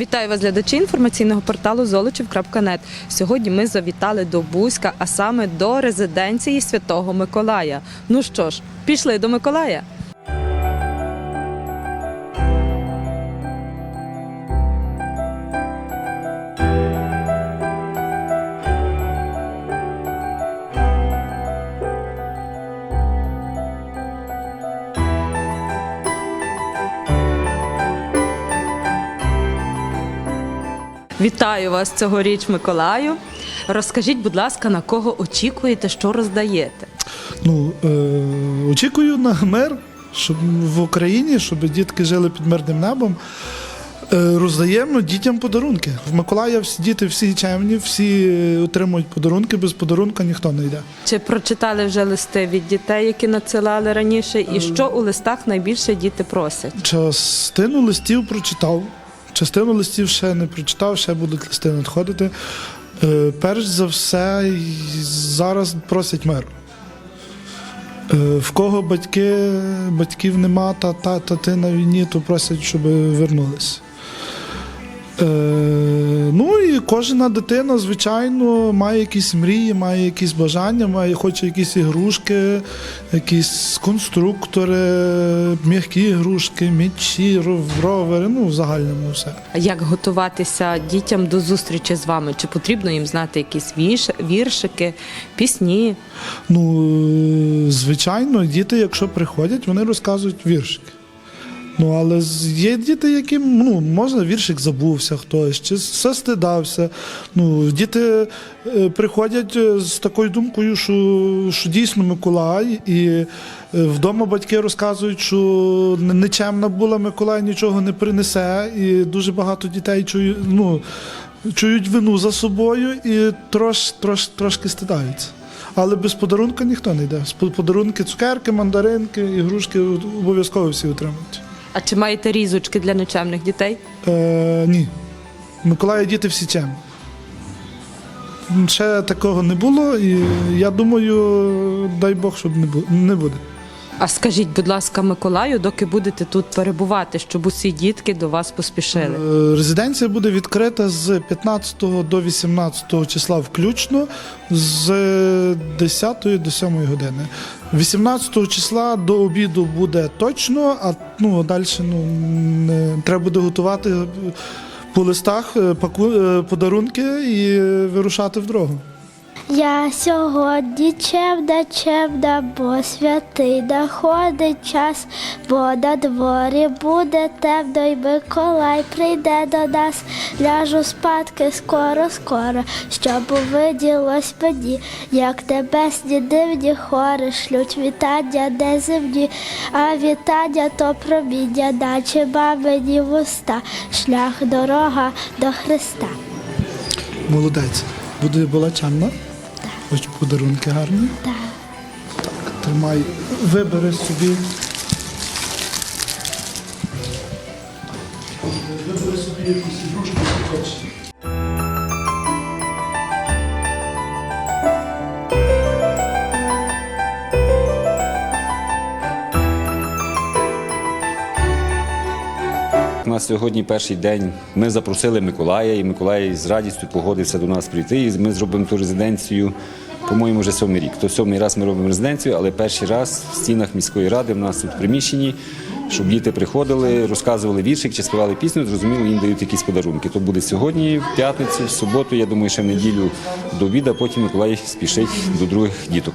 Вітаю вас, глядачі інформаційного порталу Золочів.нет. Сьогодні ми завітали до Бузька, а саме до резиденції Святого Миколая. Ну що ж, пішли до Миколая. Вітаю вас цьогоріч, Миколаю. Розкажіть, будь ласка, на кого очікуєте, що роздаєте? Ну, е, очікую на мир, щоб в Україні, щоб дітки жили під мирним небом. Е, роздаємо дітям подарунки. В Миколая всі діти всі чемні, всі е, отримують подарунки, без подарунка ніхто не йде. Чи прочитали вже листи від дітей, які надсилали раніше, і що у листах найбільше діти просять? Частину листів прочитав, частину листів ще не прочитав, ще будуть листи надходити. Е, перш за все, зараз просять миру. Е, в кого батьки, батьків нема, та та тати на війні, то просять, щоб вернулись. Е, ну і кожна дитина, звичайно, має якісь мрії, має якісь бажання, має хоче якісь ігрушки, якісь конструктори, м'які ігрушки, м'ячі, ровери, ну в загальному все. А Як готуватися дітям до зустрічі з вами? Чи потрібно їм знати якісь віш... віршики, пісні? Ну, е, звичайно, діти, якщо приходять, вони розказують віршики. Ну, але є діти, яким ну, можна віршик забувся хтось, чи застидався. Ну, діти е, приходять е, з такою думкою, що, що дійсно Миколай, і е, вдома батьки розказують, що не- нечемна була Миколай, нічого не принесе, і дуже багато дітей чують, ну, чують вину за собою і трош, трош, трошки стидаються. Але без подарунка ніхто не йде. Подарунки, цукерки, мандаринки, ігрушки обов'язково всі отримують. А чи маєте різочки для нечемних дітей? Е, ні. Миколая діти всі чемні. Ще такого не було, і я думаю, дай Бог, щоб не буде. А скажіть, будь ласка, Миколаю, доки будете тут перебувати, щоб усі дітки до вас поспішили? Е, Резиденція буде відкрита з 15 до 18 числа включно з 10 до 7 години. 18 числа до обіду буде точно, а ну, далі ну, не, треба буде готувати по листах е, паку, е, подарунки і вирушати в дорогу. Я сьогодні чемна, чемна, бо святий находить час, бо на дворі буде темно, й Миколай прийде до нас. Ляжу спадки скоро, скоро, щоб увиділось мені, як небесні дивні хори шлють вітання неземні, а вітання то проміння, наче мамині вуста, шлях дорога до Христа. Молодець. Буде була чемна. Ось подарунки гарні. Так. Так, тримай, вибери собі. Вибери собі якусь ігрушку, хочеш. У нас сьогодні перший день. Ми запросили Миколая, і Миколай з радістю погодився до нас прийти. І ми зробимо ту резиденцію, по-моєму, вже сьомий рік. То сьомий раз ми робимо резиденцію, але перший раз в стінах міської ради в нас тут в приміщенні, щоб діти приходили, розказували віршик чи співали пісню, зрозуміло, їм дають якісь подарунки. То буде сьогодні, в п'ятницю, в суботу, я думаю, ще в неділю до обіду, а потім Миколай спішить до других діток.